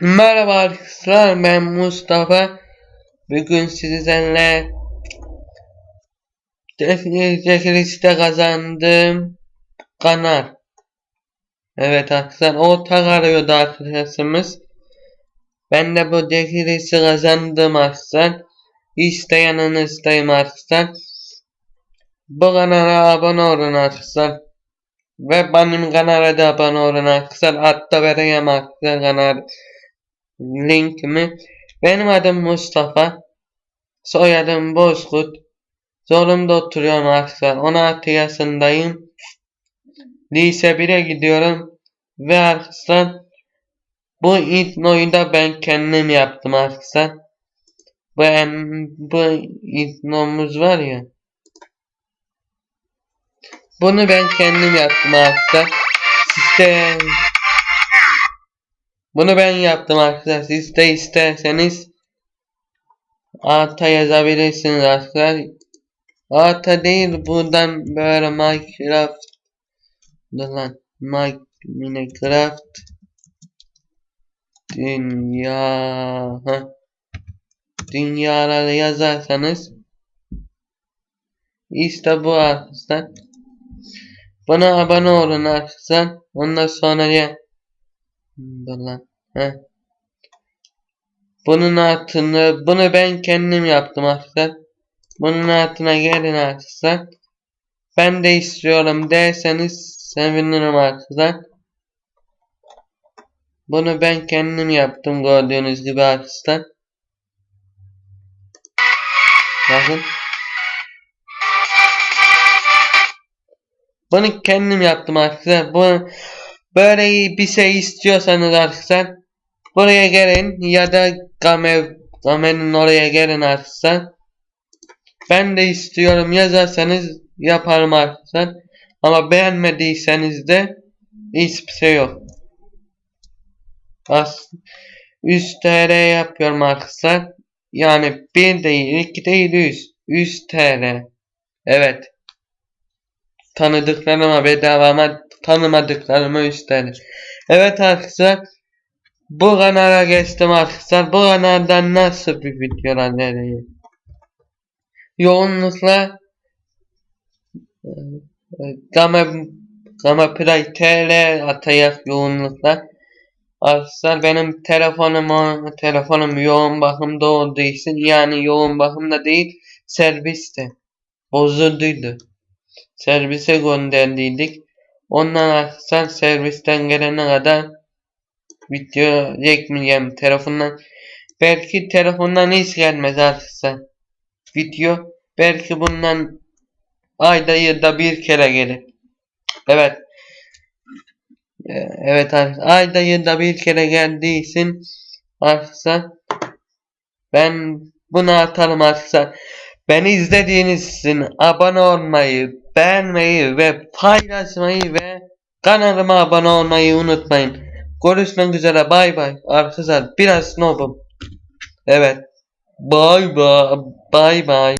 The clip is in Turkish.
Merhaba arkadaşlar ben Mustafa. Bugün sizlerle çekilişte kazandım kanal. Evet arkadaşlar o tag arıyordu arkadaşımız. Ben de bu çekilişi kazandım arkadaşlar. İsteyeninizdeyim arkadaşlar. Bu kanala abone olun arkadaşlar. Kanala da abone olun arkadaşlar. Hatta vereyim arkadaşlar kanal linkimi. Benim adım Mustafa. Soyadım Bozkurt. Zorumda oturuyorum arkadaşlar. 16 yaşındayım. Lise 1'e gidiyorum. Ve arkadaşlar bu itnoyu da ben kendim yaptım arkadaşlar. Bu, bu itnomuz var ya. Bunu ben kendim yaptım arkadaşlar. Siz de bunu ben yaptım arkadaşlar. Siz de isterseniz alta yazabilirsiniz arkadaşlar. Alta değil buradan böyle Minecraft lan Mi- Minecraft Dünya. Dünyaları yazarsanız işte bu arkadaşlar. Bana abone olun arkadaşlar. Ondan sonra ya lan. Heh. Bunun altını bunu ben kendim yaptım arkadaşlar. Bunun altına gelin arkadaşlar. Ben de istiyorum derseniz sevinirim arkadaşlar. Bunu ben kendim yaptım gördüğünüz gibi arkadaşlar. Bakın. Bunu kendim yaptım arkadaşlar. Bu böyle bir şey istiyorsanız arkadaşlar buraya gelin ya da kamer kameranın oraya gelin arkadaşlar. Ben de istiyorum yazarsanız yaparım arkadaşlar. Ama beğenmediyseniz de hiçbir şey yok. As 100 TL yapıyorum arkadaşlar. Yani 1 değil 2 değil 100. 100 TL. Evet. Tanıdıklarıma bedava ama tanımadıklarıma 100 TL. Evet arkadaşlar. Bu kanala geçtim arkadaşlar. Bu kanaldan nasıl bir videolar nereye? Yoğunlukla Gama Gama Play TL atayak yoğunlukla. Arkadaşlar benim telefonum telefonum yoğun bakımda olduğu için yani yoğun bakımda değil serviste bozulduydu. Servise gönderdiydik. Ondan arkadaşlar servisten gelene kadar video çekmeyeceğim telefondan. Belki telefondan hiç gelmez arkadaşlar. Video belki bundan ayda yılda bir kere gelir. Evet. Ee, Evet arkadaşlar. Ayda yılda bir kere geldiği için arkadaşlar ben bunu atarım arkadaşlar. Beni izlediğiniz için abone olmayı, beğenmeyi ve paylaşmayı ve kanalıma abone olmayı unutmayın. Görüşmek üzere bay bay. Arkadaşlar biraz snobum. Evet. Bay bay. Bay bay.